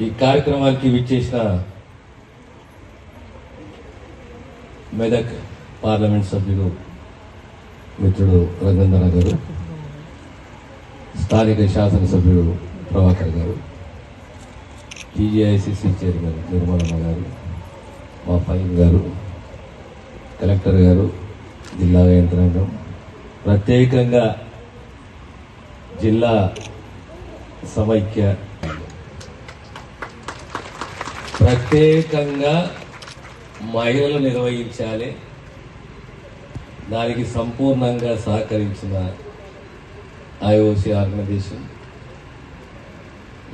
ఈ కార్యక్రమానికి విచ్చేసిన మెదక్ పార్లమెంట్ సభ్యులు మిత్రుడు రంగంధర గారు స్థానిక శాసనసభ్యుడు ప్రభాకర్ గారు టీజీఐసిసి చైర్మన్ నిర్మలమ్మ గారు మా ఫైన్ గారు కలెక్టర్ గారు జిల్లా యంత్రాంగం ప్రత్యేకంగా జిల్లా సమైక్య. ప్రత్యేకంగా మహిళలు నిర్వహించాలి. దానికి సంపూర్ణంగా సహకరించిన ఐఓసి ఆర్గనైజేషన్.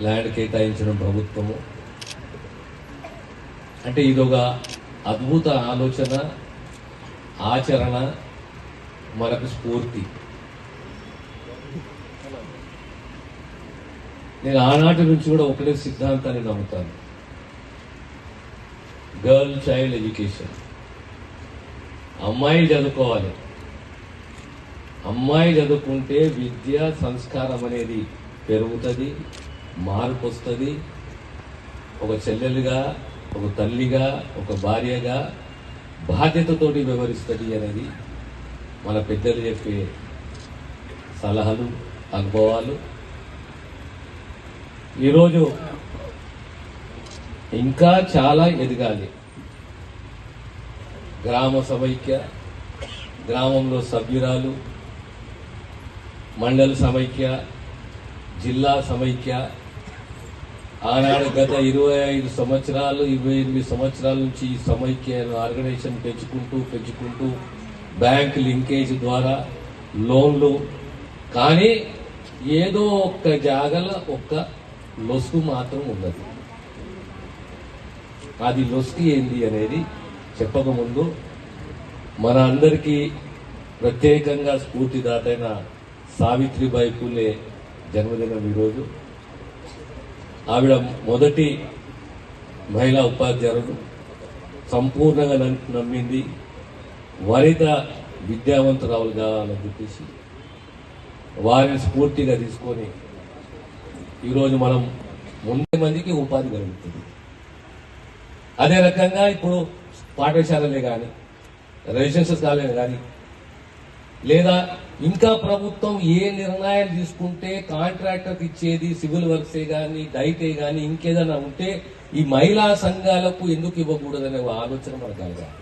ల్యాండ్ కేటాయించడం ప్రభుత్వము. అంటే ఇదొక అద్భుత ఆలోచన ఆచరణ మనకు స్ఫూర్తి. నేను ఆనాటి నుంచి కూడా ఒకటే సిద్ధాంతాన్ని నమ్ముతాను. గర్ల్ చైల్డ్ ఎడ్యుకేషన్ అమ్మాయి చదువుకోవాలి. అమ్మాయి చదువుకుంటే విద్య సంస్కారం అనేది పెరుగుతుంది మార్పు వస్తుంది ఒక చెల్లెలుగా ఒక తల్లిగా ఒక భార్యగా బాధ్యతతోటి వ్యవహరిస్తుంది అనేది మన పెద్దలు చెప్పే సలహాలు అనుభవాలు ఈరోజు ఇంకా చాలా ఎదగాలి. గ్రామ సమైక్య గ్రామంలో సభ్యురాలు మండల సమైక్య జిల్లా సమైక్య ఆనాడు గత ఇరవై ఐదు సంవత్సరాలు ఇరవై ఎనిమిది సంవత్సరాల నుంచి ఈ సమైక్య ఆర్గనైజేషన్ పెంచుకుంటూ పెంచుకుంటూ బ్యాంక్ లింకేజ్ ద్వారా లోన్లు కానీ ఏదో ఒక్క జాగల ఒక్క లొసుగు మాత్రం ఉన్నది అది లొసుగు ఏంది అనేది చెప్పకముందు మన అందరికీ ప్రత్యేకంగా స్ఫూర్తిదాతైన సావిత్రిబాయి పూలే జన్మదినం ఈరోజు. ఆవిడ మొదటి మహిళా ఉపాధ్యాయులు సంపూర్ణంగా నమ్మింది. వనిత విద్యావంతురాలు కావాలని చెప్పేసి వారిని స్ఫూర్తిగా తీసుకొని ఈరోజు మనం ముందు మందికి ఉపాధి కలుగుతుంది. అదే రకంగా ఇప్పుడు పాఠశాలలే కానీ రెసిడెన్షియల్ కాలేజ్ కానీ లేదా ఇంకా ప్రభుత్వం ఏ నిర్ణయాలు తీసుకుంటే కాంట్రాక్టర్కి ఇచ్చేది సివిల్ వర్క్సే కానీ డైటే కానీ ఇంకేదైనా ఉంటే ఈ మహిళా సంఘాలకు ఎందుకు ఇవ్వకూడదనే ఒక ఆలోచన మనకు కలగాలి.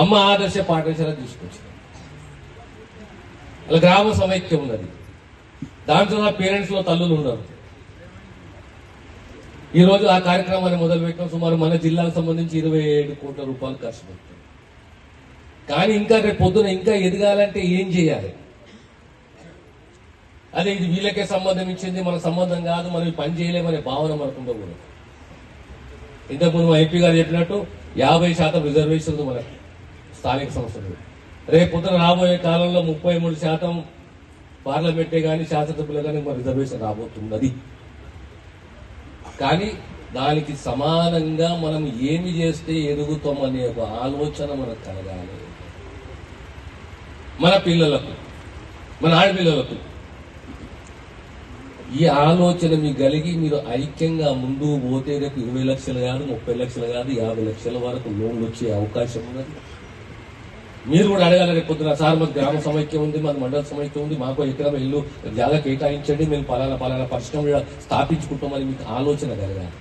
అమ్మ ఆదర్శ పాఠశాల తీసుకొచ్చింది అలా గ్రామ సమైక్యం ఉన్నది. దాంట్లో నా పేరెంట్స్లో తల్లులు ఉన్నారు. ఈరోజు ఆ కార్యక్రమాన్ని మొదలుపెట్టిన సుమారు మన జిల్లాకు సంబంధించి ఇరవై ఏడు కోట్ల రూపాయలు ఖర్చు పెట్టాం కానీ ఇంకా రేపు పొద్దున ఇంకా ఎదగాలంటే ఏం చేయాలి? అదే ఇది వీళ్ళకే సంబంధం ఇచ్చింది మన సంబంధం కాదు మనం పని చేయలేమనే భావన మనకు ఉండకూడదు. ఇంతకుముందు మా ఎంపీ గారు చెప్పినట్టు యాభై శాతం రిజర్వేషన్లు మన స్థానిక సంస్థలు. రేపు పొద్దున రాబోయే కాలంలో ముప్పై మూడు శాతం పార్లమెంటే కానీ శాసనసభ్యులు కానీ మన రిజర్వేషన్ రాబోతున్నది. కానీ దానికి సమానంగా మనం ఏమి చేస్తే ఎదుగుతాం అనే ఒక ఆలోచన మనకు కలగాలి. మన పిల్లలకు మన ఆడపిల్లలకు. ఈ ఆలోచన మీకు కలిగి మీరు ఐక్యంగా ముందు పోతే రేపు ఇరవై లక్షలు కాదు ముప్పై లక్షలు కాదు యాభై లక్షల వరకు లోన్లు వచ్చే అవకాశం ఉన్నది. మీరు కూడా అడగాలి రేపు పొద్దున సార్ మాకు గ్రామ సమైక్యం ఉంది మాకు మండల సమైక్యం ఉంది మాకు ఎకరం ఇల్లు జాగా కేటాయించండి మేము పలానా పలానా పరిశ్రమ స్థాపించుకుంటామని మీకు ఆలోచన కలగాలి.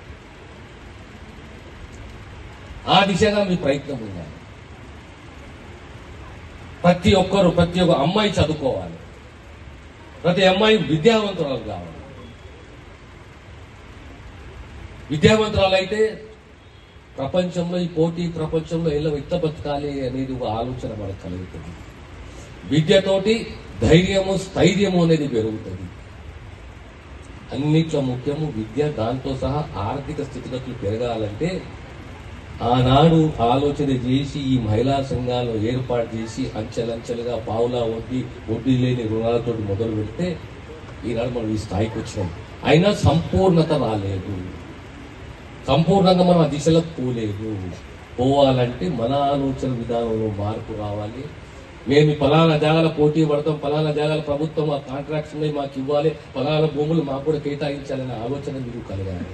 ఆ దిశగా మీ ప్రయత్నం ఉండాలి. ప్రతి ఒక్కరు ప్రతి ఒక్క అమ్మాయి చదువుకోవాలి. ప్రతి అమ్మాయి విద్యావంతురాలు కావాలి. విద్యావంతురాలు అయితే ప్రపంచంలో ఈ పోటీ ప్రపంచంలో ఎలా వ్యక్త బతకాలి అనేది ఒక ఆలోచన మనకు కలుగుతుంది. విద్యతోటి ధైర్యము స్థైర్యము అనేది పెరుగుతుంది. అన్నిట్లో ముఖ్యము విద్య దాంతో సహా ఆర్థిక స్థితిగతులు పెరగాలంటే ఆనాడు ఆలోచన చేసి ఈ మహిళా సంఘాలు ఏర్పాటు చేసి అంచెలంచెలుగా పావులా వడ్డీ వడ్డీ లేని రుణాలతో మొదలు పెడితే ఈనాడు మనం ఈ స్థాయికి వచ్చినాం. అయినా సంపూర్ణత రాలేదు. సంపూర్ణంగా మనం ఆ దిశలో పోలేదు. పోవాలంటే మన ఆలోచన విధానంలో మార్పు రావాలి. మేము ఫలానా జాగాల పోటీ పడతాం ఫలానా జాగాల ప్రభుత్వం ఆ కాంట్రాక్ట్స్ ఉన్నాయి మాకు ఇవ్వాలి ఫలానా భూములు మాకు కూడా కేటాయించాలనే ఆలోచన మీరు కలగాలి.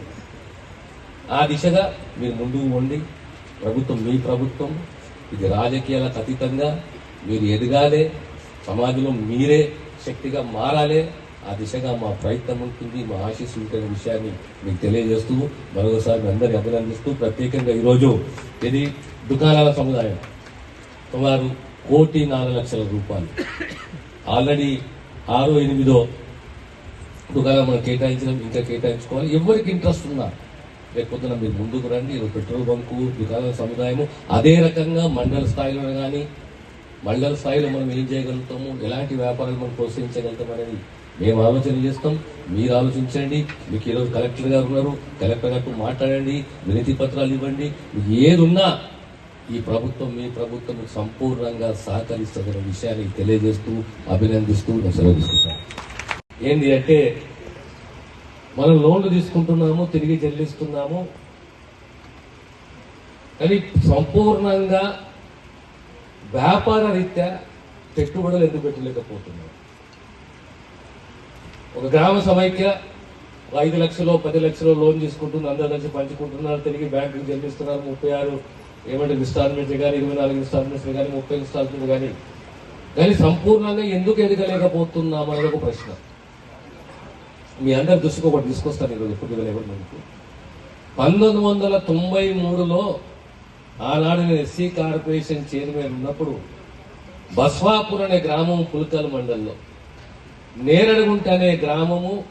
ఆ దిశగా మీరు ముందుకు ఉండి ప్రభుత్వం మీ ప్రభుత్వం ఇది రాజకీయాలకు అతీతంగా మీరు ఎదగాలి సమాజంలో మీరే శక్తిగా మారాలి. ఆ దిశగా మా ప్రయత్నం ఉంటుంది మా ఆశీస్సు ఉంటున్న విషయాన్ని మీకు తెలియజేస్తూ మరొకసారి మీ అందరినీ అభినందిస్తూ ప్రత్యేకంగా ఈరోజు ఇది దుకాణాల సముదాయం. సుమారు కోటి నాలుగు లక్షల రూపాయలు. ఆల్రెడీ ఆరో ఎనిమిదో దుకాణం మనం కేటాయించడం ఇంకా కేటాయించుకోవాలి. ఎవరికి ఇంట్రెస్ట్ ఉన్నా లేకపోతే మీరు ముందుకు రండి. పెట్రోల్ బంకు దుకాణాల సముదాయము అదే రకంగా మండల స్థాయిలో కానీ మండల స్థాయిలో మనం ఏం చేయగలుగుతాము? ఎలాంటి వ్యాపారాలు మనం ప్రోత్సహించగలుగుతాం అనేది మేము ఆలోచన చేస్తాం? మీరు ఆలోచించండి. మీకు ఈరోజు కలెక్టర్ గారు ఉన్నారు. కలెక్టర్ గారితో మాట్లాడండి. వినతి పత్రాలు ఇవ్వండి. మీకు ఈ ప్రభుత్వం మీ ప్రభుత్వం సంపూర్ణంగా సహకరిస్తుందనే విషయాన్ని తెలియజేస్తూ అభినందిస్తూ నేను సెలవు ఏంటి ఏంది అంటే మనం లోన్లు తీసుకుంటున్నాము తిరిగి చెల్లిస్తున్నాము. కానీ సంపూర్ణంగా వ్యాపార రీత్యా పెట్టుబడులు ఎందుకు పెట్టలేకపోతున్నాం? ఒక గ్రామ సమైక్య ఐదు లక్షలు పది లక్షలు లోన్ తీసుకుంటుంది అందరి కలిసి పంచుకుంటున్నారు తిరిగి బ్యాంకుకి చెల్లిస్తున్నారు ముప్పై ఆరు ఏమంటే ఇన్స్టాల్మెంట్స్ కానీ ఇరవై నాలుగు ఇన్స్టాల్మెంట్స్ కానీ ముప్పై ఇన్స్టాల్మెంట్ కానీ. కానీ సంపూర్ణంగా ఎందుకు ఎదగలేకపోతున్నాం అనేది ఒక ప్రశ్న. మీ అందరి దృష్టికి ఒకటి తీసుకొస్తాను ఈరోజు ఎప్పుడు ఎవరు పంతొమ్మిది వందల తొంభై మూడులో ఆనాడు నేను ఎస్సీ కార్పొరేషన్ చైర్మన్ ఉన్నప్పుడు బస్వాపూర్ అనే గ్రామం పుల్కల్ మండల్లో నేరడుగుంటనే గ్రామము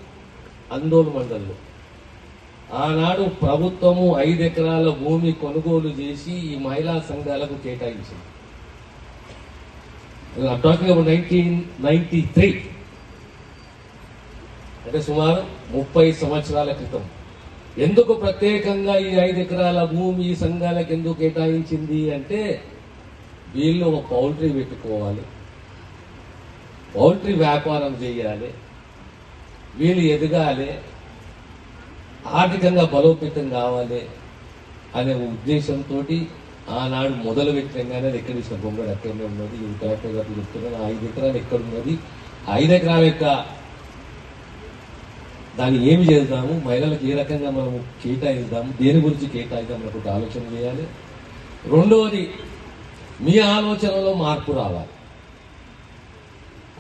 అందోలు మండలం. ఆనాడు ప్రభుత్వము ఐదు ఎకరాల భూమి కొనుగోలు చేసి ఈ మహిళా సంఘాలకు కేటాయించింది. Talking about nineteen ninety three అంటే సుమారు ముప్పై సంవత్సరాల క్రితం. ఎందుకు ప్రత్యేకంగా ఈ ఐదు ఎకరాల భూమి ఈ సంఘాలకు ఎందుకు కేటాయించింది అంటే వీళ్ళు ఒక పౌల్ట్రీ పెట్టుకోవాలి. పౌల్ట్రీ వ్యాపారం చేయాలి వీళ్ళు ఎదగాలి ఆర్థికంగా బలోపేతం కావాలి అనే ఉద్దేశంతో ఆనాడు మొదలు పెట్టంగానే అది ఎక్కడ ఇచ్చిన బొమ్మడు అక్కడనే ఉన్నది. ఈ కలెక్టర్ గారు చెప్తున్నాను ఐదు ఎకరాలు ఎక్కడ ఉన్నది? ఐదు ఎకరాల యొక్క దాన్ని ఏమి చేద్దాము? మహిళలకు ఏ రకంగా మనము కేటాయిద్దాము? దేని గురించి కేటాయిద్దాం మనకు ఆలోచన చేయాలి. రెండవది మీ ఆలోచనలో మార్పు రావాలి.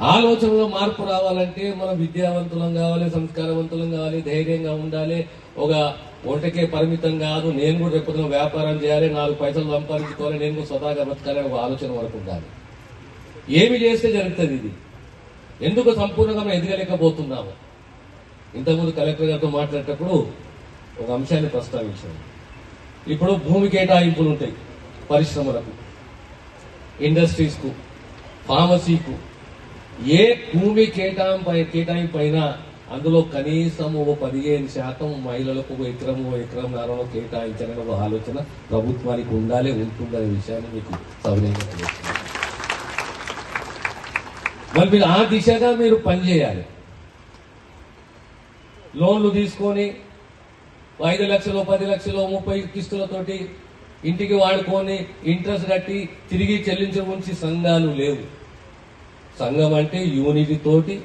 ఆలోచనలో మార్పు రావాలంటే మనం విద్యావంతులం కావాలి సంస్కారవంతులం కావాలి ధైర్యంగా ఉండాలి. ఒక వంటకే పరిమితం కాదు. నేను కూడా రేపు వ్యాపారం చేయాలి నాలుగు పైసలు సంపాదించుకోవాలి నేను కూడా స్వతహాగా బ్రతకాలి ఒక ఆలోచన వరకు ఉండాలి. ఏమి చేస్తే జరుగుతుంది ఇది? ఎందుకు సంపూర్ణంగా మనం ఎదగలేకపోతున్నాము? ఇంతకుముందు కలెక్టర్ గారితో మాట్లాడేటప్పుడు ఒక అంశాన్ని ప్రస్తావించాను ఇప్పుడు భూమి కేటాయింపులు ఉంటాయి పరిశ్రమలకు ఇండస్ట్రీస్కు ఫార్మసీకు. ఏ భూమి కేటాయింపు కేటాయింపైనా అందులో కనీసం ఒక పదిహేను శాతం మహిళలకు ఒక ఎకరం ఒక ఎకరం నారలో కేటాయించాలనే ఒక ఆలోచన ప్రభుత్వానికి ఉండాలి ఉంటుందనే విషయాన్ని మీకు సవినయంగా మరి మీరు ఆ దిశగా మీరు పనిచేయాలి లోన్లు తీసుకొని ఐదు లక్షలు పది లక్షలు ముప్పై కిస్తులతోటి ఇంటికి వాడుకొని ఇంట్రెస్ట్ కట్టి తిరిగి చెల్లించే సంఘాలు లేవు. సంఘం అంటే యూనిటీ తోటి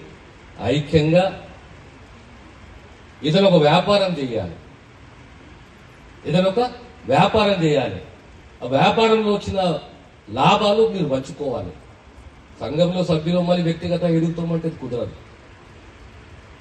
ఐక్యంగా ఇతను ఒక వ్యాపారం చేయాలి. ఇతను ఒక వ్యాపారం చేయాలి. ఆ వ్యాపారంలో వచ్చిన లాభాలు మీరు పంచుకోవాలి. సంఘంలో సభ్యులు మళ్ళీ వ్యక్తిగత ఎదుగుతామంటే కుదరదు.